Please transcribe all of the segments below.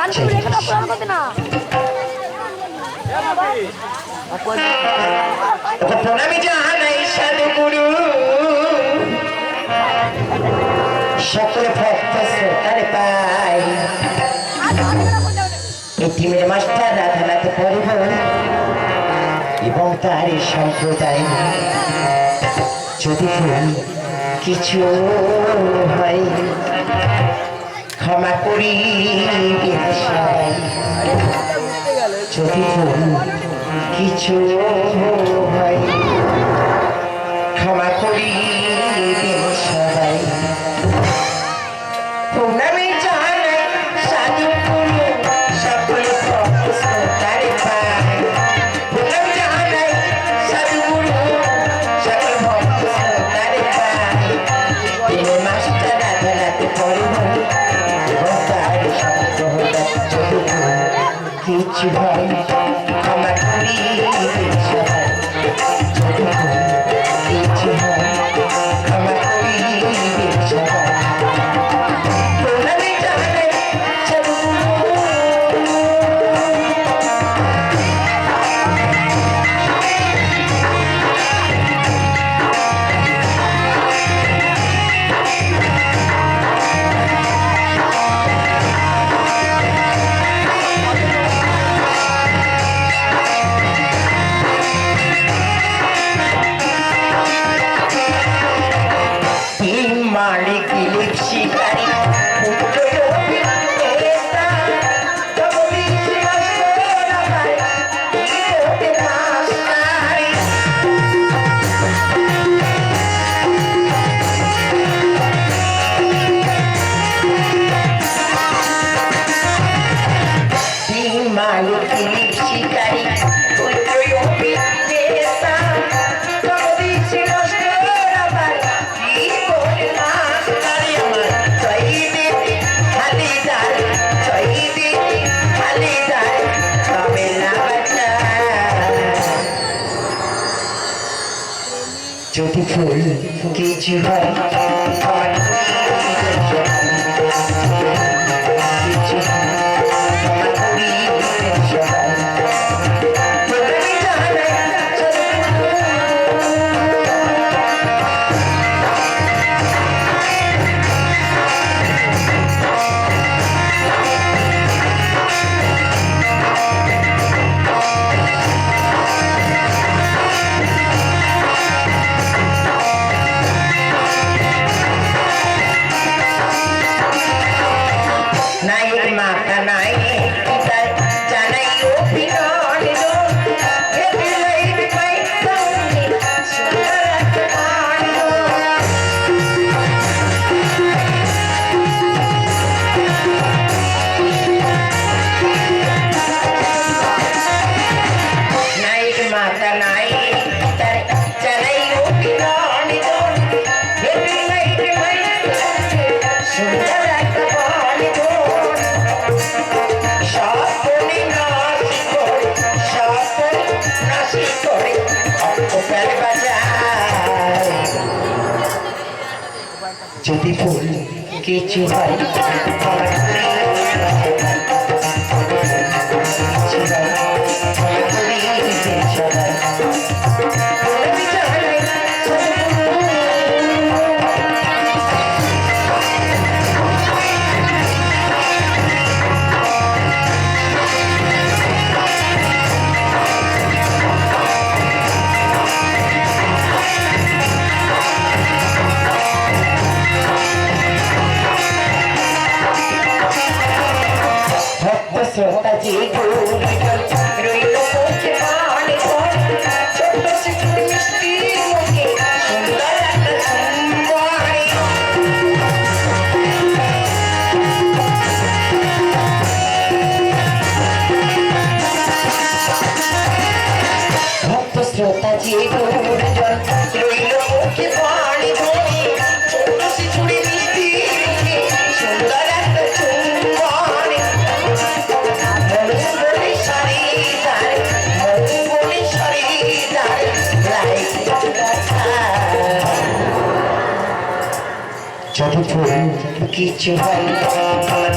গান করে রেখে দাও পুরাণ করবে না। প্রণামি জানাই সাধুগুরু। এবং তার সম্প্রদায়। যদি কিছু হয় ক্ষমা করি যদি কিছু ক্ষমা করি। ফুল কি যদি ফুল কিছু হয় Oh. কিছু হয়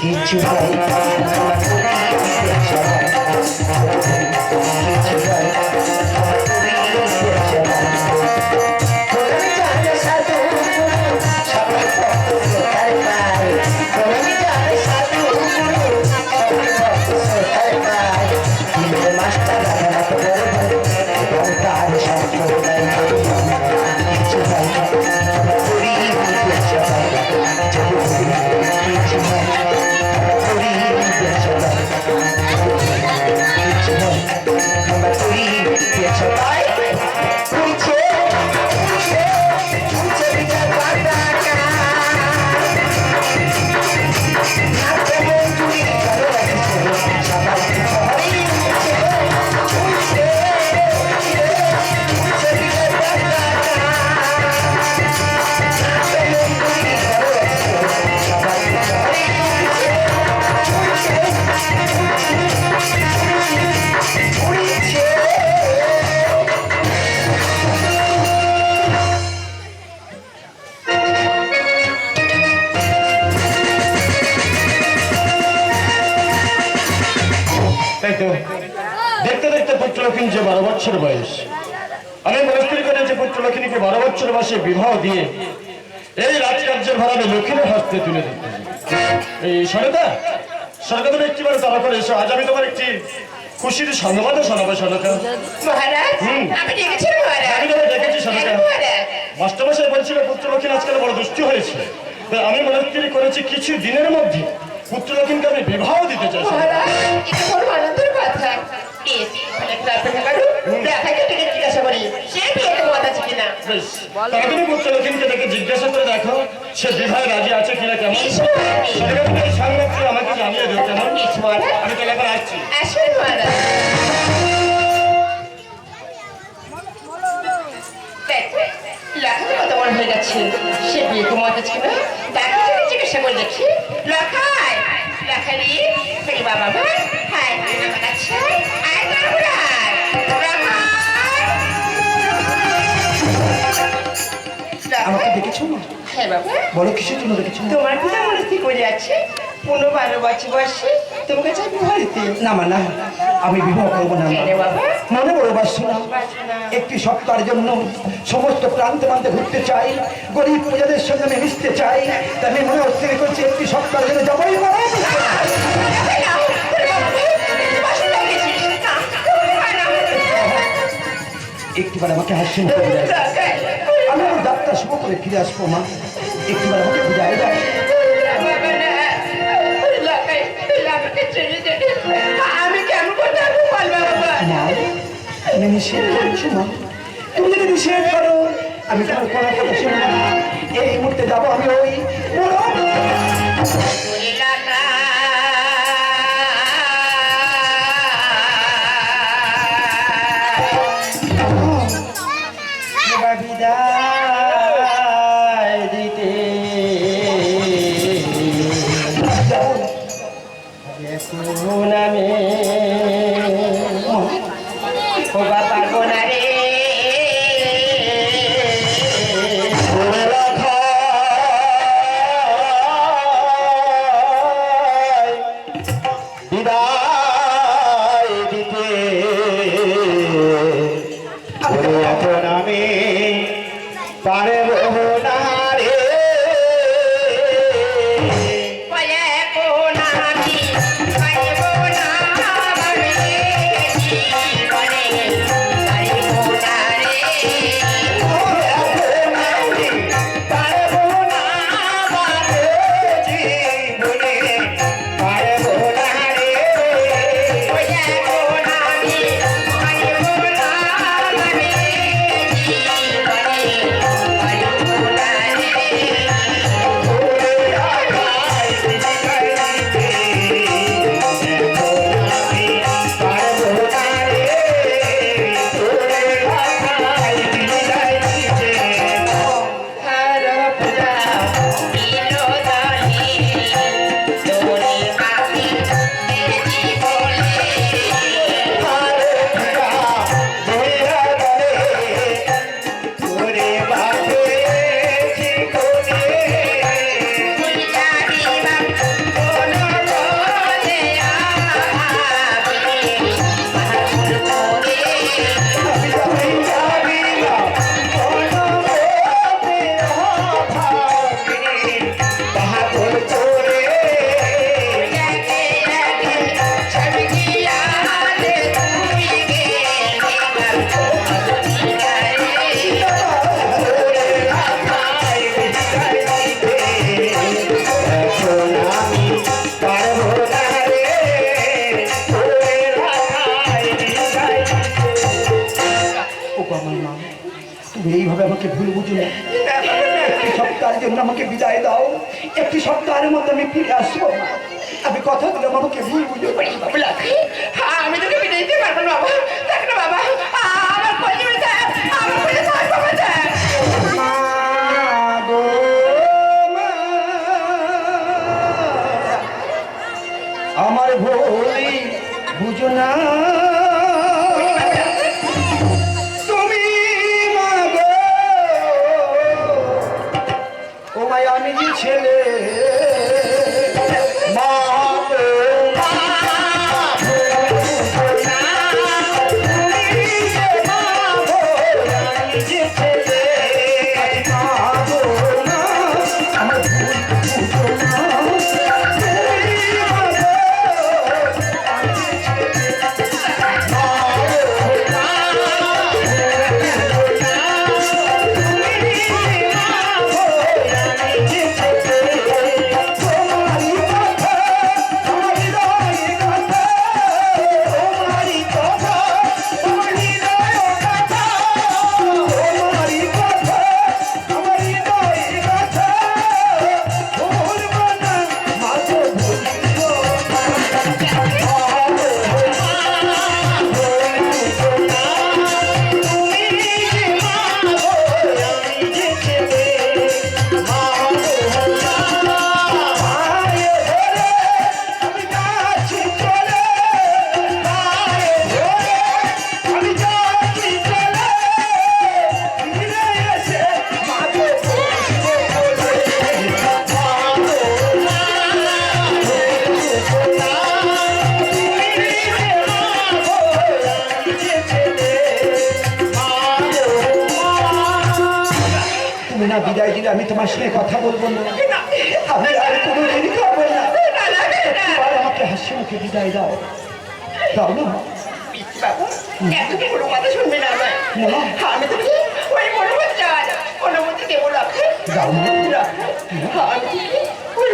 কিছু তো দেখতে দেখতে পুত্রলক্ষ্মী যে বারো বছর বয়স। আমি মনস্থির করে যে পুত্রলক্ষ্মীকে বারো বছর বয়সে বিবাহ দিয়ে এই রাজকার্যের ভার আমি লক্ষ্মীর হস্তে তুলে দিতে এই সরদা সরকার তুমি একটি বার তারা করে এসো। আজ আমি তোমার একটি খুশির সংবাদও শোনাবো সরকার আমি সরকার। হ্যাঁ, মহারাজ। মাস্টারমশাই বলছিল পুত্রলক্ষ্মী আজকাল বড় দুষ্টি হয়েছে। আমি মনস্থির করেছি কিছু দিনের মধ্যে। পুত্রলক্ষ্মীকে আমি বিবাহ দিতে চাই। মহারাজ এটা বড় আনন্দের কথা। জিজ্ঞাসা করে। দেখো সে বিবাহে রাজি আছে কিনা কেমন? আমাকে জানিয়ে আমি তাহলে আসছি। হয়ে গেছে। সে তাকে যদি জিজ্ঞাসা করে দেখি। লখাই লখারি ফেরি বাবা হাই আমার কাছে আয় আমাকে দেখেছ না হ্যাঁ বাবা। বলো কিসের জন্য দেখেছ তোমার পিতা মনে করে আছে পনেরো বারো বছর বয়সে তোমাকে চাই না মা না আমি বিবাহ করব না মনে বড় বাসো না। একটি সপ্তাহের জন্য সমস্ত প্রান্তে প্রান্তে ঘুরতে চাই। গরিব প্রজাদের সঙ্গে আমি মিশতে চাই। তাই আমি মনে হচ্ছে করছি একটি সপ্তাহের জন্য যাবোই একটিবার আমাকে হাসি। আমি আমার যাত্রা শুভ করে ফিরে আসব মা। একটিবার আমাকে বিদায় দেয় তুমি নিষেধ করছ না তুমি যদি নিষেধ করো আমি তোমার কোনো কথা শুনব না। এই মুহূর্তে যাব আমি ওই বিদায়। আমার মা। তুমি এইভাবে আমাকে ভুল বুঝো না। একটি সপ্তাহের জন্য আমাকে বিদায় দাও। একটি সপ্তাহের মধ্যে আমি ফিরে আসব। আমি কথা দিলাম আমাকে ভুল বুঝো। বাবুলা হ্যাঁ আমি তোকে বিদায় দিতে পারব না বাবা। দেখ না বাবা। আমার কলে আমার মা, আমার ভুলি বুঝো না। দাও না? কোনো কথা শুনবি না আমি তোকে ওই মনোমত যাওয়া অনুমতি দেবো না দাও না আমি ওই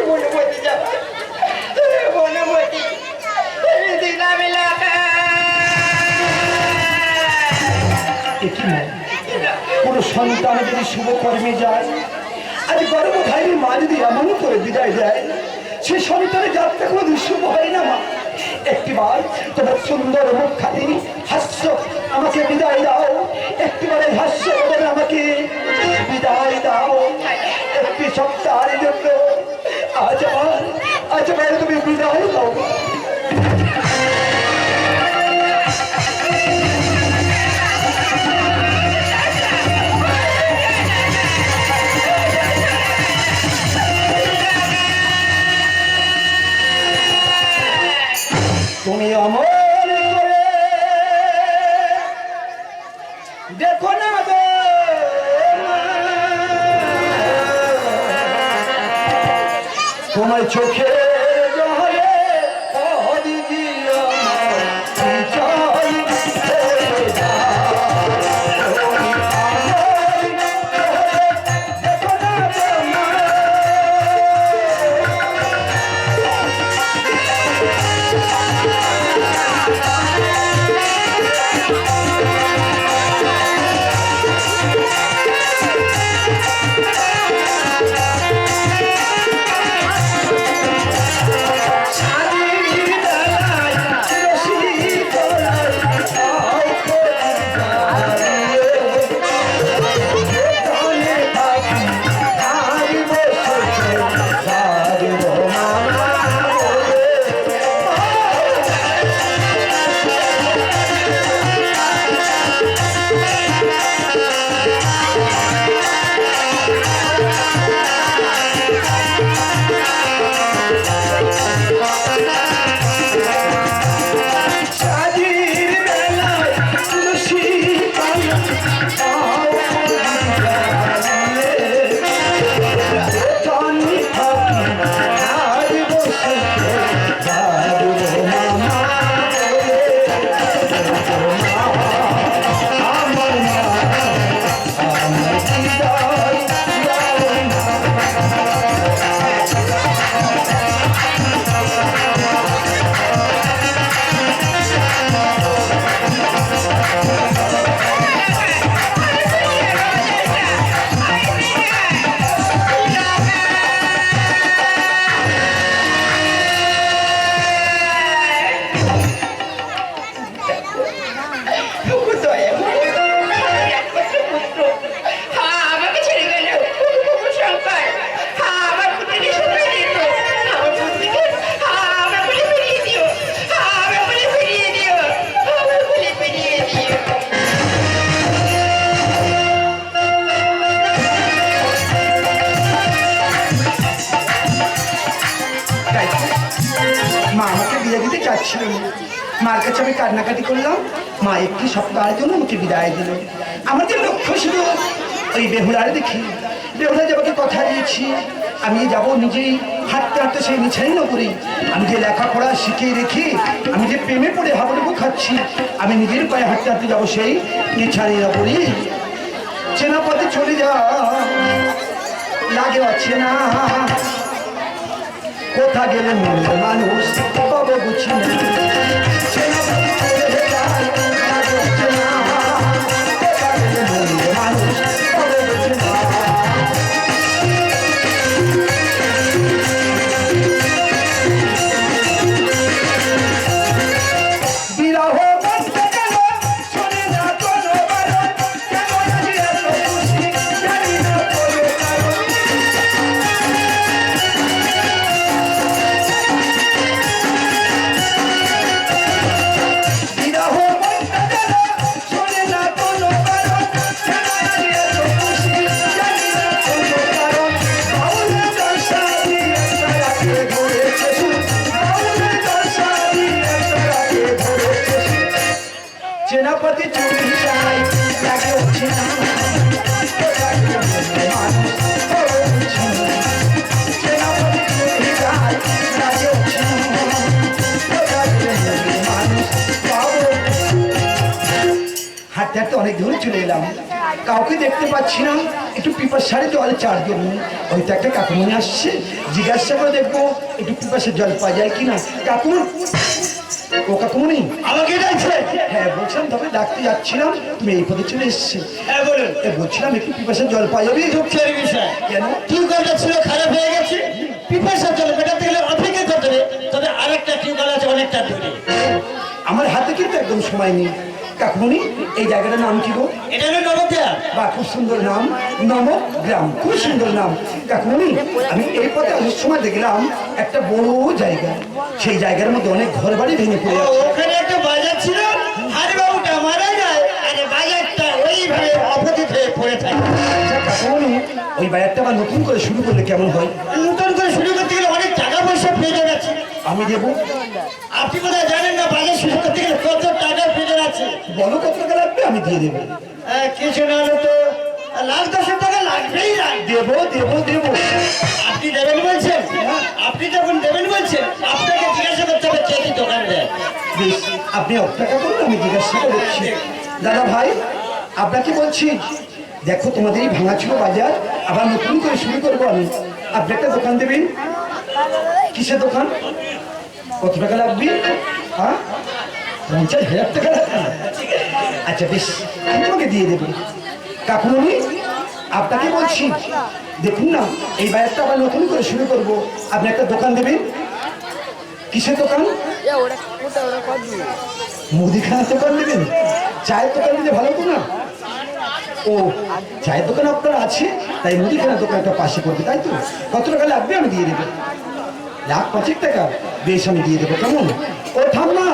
কি নয় কোনো সন্তান যদি শুভ কর্মে যায়, আজ গর্ভধারী মা যদি এমন করে বিদায় দেয়, সে সন্তানের যাত্রা কোনো শুভ হয় না, মা। একটিবার তোমার সুন্দর মুখ খালি হাস্য আমাকে বিদায় দাও। একটিবারে হাস্য করে আমাকে বিদায় দাও। একটি সপ্তাহের জন্য আজ আমার আজ আমার তুমি বিদায় দাও। দেখি। যে আমাকে কথা দিয়েছি, আমি যাব নিজেই। হাঁটতে হাঁটতে সেই নিছাই না করি আমি যে লেখাপড়া শিখে রেখে আমি যে প্রেমে পড়ে হাবুডুবু খাচ্ছি, আমি নিজের পায়ে হাঁটতে হাঁটতে যাব সেই নিছানি না করি চেনা পথে চলে যা লাগে আছে না কোথা গেলে মানুষ পাবো বুঝি না। হয়তো একটা কাকুমনি আসছে জিজ্ঞাসা করে দেখব একটু পিপাসের জল পাওয়া যায় কিনা। কাকুমন ও কাকুমনি আমাকে ডাকছে। হ্যাঁ বলছিলাম তবে ডাকতে যাচ্ছিলাম তুমি এই পথে চলে এসছি। হ্যাঁ বলুন। বলছিলাম একটু পিপাসের জল পাওয়া যাবে। দুঃখের বিষয় কেন? টিউবওয়েলটা ছিল খারাপ হয়ে গেছে। পিপাসার জন্য মেটাতে গেলে অপেক্ষা করতে হবে। তবে আরেকটা টিউবওয়েল আছে অনেকটা দূরে। আমার হাতে কিন্তু একদম সময় নেই। কাকুমনি এই জায়গাটার নাম কি গো? এটা বা খুব সুন্দর নাম নমক গ্রাম খুব সুন্দর নাম। কাকুমনি আমি এই পথে আসার সময় দেখলাম একটা বড় জায়গা। সেই জায়গার মধ্যে অনেক ঘর বাড়ি ভেঙে পড়ে ওখানে একটা বাজার ছিল হারি বাবুটা মারা যায় আর বাজারটা ওইভাবে হয়ে পড়ে থাকে। আচ্ছা ওই বাজারটা আবার নতুন করে শুরু করলে কেমন হয়? নতুন করে শুরু করতে গেলে অনেক টাকা পয়সা প্রয়োজন আছে। আমি দেবো। আপনি কোথায় জানেন না? বাজার শুরু করতে গেলে কত টাকার প্রয়োজন আছে? বলো কত টাকা লাগবে? আমি দিয়ে দেবো। কিছু না হলে তো লাখ দশেক টাকা লাগবেই লাগবে দেবো দেবো দেবো। আপনি দেবেন বলছেন? আপনি যখন দেবেন বলছেন আপনাকে জিজ্ঞাসা করতে হবে কে দোকান দেয়। বেশ আপনি অপেক্ষা করুন আমি জিজ্ঞাসা করছি দাদা ভাই আপনাকে বলছি দেখো তোমাদের এই ভাঙা ছিল বাজার আবার নতুন করে শুরু করব আমি। আপনি একটা দোকান দেবেন? কিসের দোকান? কত টাকা লাগবে? হ্যাঁ? পঞ্চাশ হাজার টাকা লাগবে। আচ্ছা বেশ আমি তোমাকে দিয়ে দেবো। কাকুমনি আপনাকে বলছি দেখুন না এই বাজারটা আবার নতুন করে শুরু করব। আপনি একটা দোকান দেবেন? কিসের দোকান? মুদিখানার দোকান নেবেন চায়ের দোকান নিলে ভালো তো না? ও চায়ের দোকান আপনার আছে তাই মুদিখানার দোকানটা পাশে করবে তাই তো? কত টাকা লাগবে? আমি দিয়ে দেবো। লাখ পাঁচেক টাকা। বেশ আমি দিয়ে দেবো কেমন? ও ঠাম্মা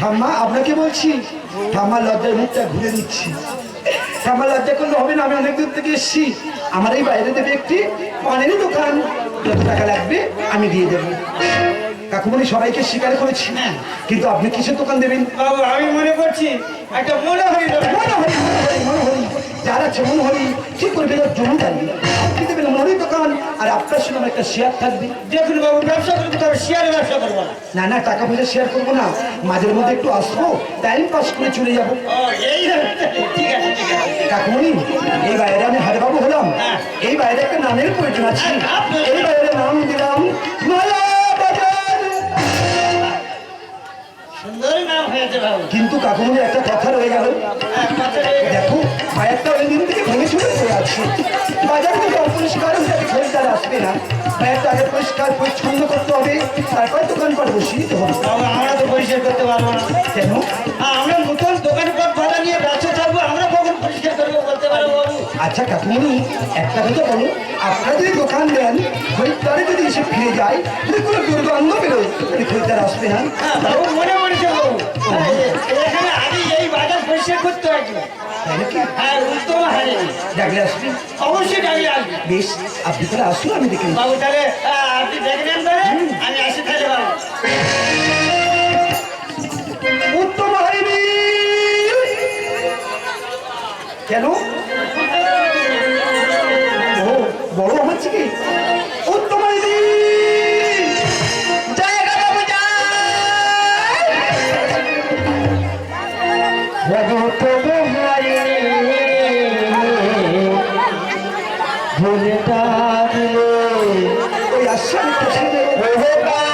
ঠাম্মা আপনাকে বলছি ঠাম্মা লজ্জার মুখটা ঘুরে দিচ্ছি। ঠাম্মা লজ্জা করলে হবে না আমি অনেক দূর থেকে এসেছি। আমার এই বাইরে দেবে একটি পানের দোকান যত টাকা লাগবে আমি দিয়ে দেবো। কাকুমনি সবাইকে স্বীকার করেছি কিন্তু আপনি কিসের দোকান দেবেন? বাবু আমি মনে করছি একটা মনে হয় মনোহরি মনোহরি যার আছে মনোহরি কি করবে তার জমিদারি আপনি দেবেন মনোহরি দোকান আর আপনার সঙ্গে আমার একটা শেয়ার থাকবে। দেখুন বাবু ব্যবসা করতে হবে শেয়ার ব্যবসা করব না। না টাকা পয়সা শেয়ার করব না। মাঝের মধ্যে একটু আসব টাইম পাস করে চলে যাব। ও এই ঠিক ঠিক বাইরে আমি হারবাবু হলাম। এই বাইরে একটা নামের প্রয়োজন আছে। এই বাইরে নাম দিলাম মালা কিন্তু কাকুমনি একটা কথা রয়ে গেল। দেখো পায়ারটা ওই দিন থেকে ভেঙে চলে পড়ে আছে। বাজার থেকে অপরিষ্কার হয়ে যাবে খরিদ্দার আসবে না। পায়ারটা আগে পরিষ্কার পরিচ্ছন্ন করতে হবে তারপর দোকানপাট বসিয়ে দিতে হবে। আমরা তো পরিষ্কার করতে পারব না। কেন? আমরা নতুন দোকান পাট ভাড়া নিয়ে ব্যবসা থাকব আমরা আচ্ছা কাকুমনি একটা কথা বলো। আপনারা যদি দোকান দেন খরিদ্দারে যদি এসে ফিরে যায় যদি কোনো দুর্গন্ধ বেরোয়। খরিদ্দার আসবে না। হ্যাঁ, মনে পড়েছে এখানে আগে এই বাজার পরিষ্কার করতে হয় হ্যাঁ ডাকলে আসবে? অবশ্যই ডাকলে আসবে। বেশ আপনি তাহলে আসুন আমি দেখে বাবু তাহলে আপনি দেখে নেন তাহলে আমি আসি তাহলে বাবু। কেন? বড় হচ্ছে কি? উত্তমা দিদি জয় বাবু জয় রঘু তবু হারিনি ভুলে ডাকলে ওই রঘু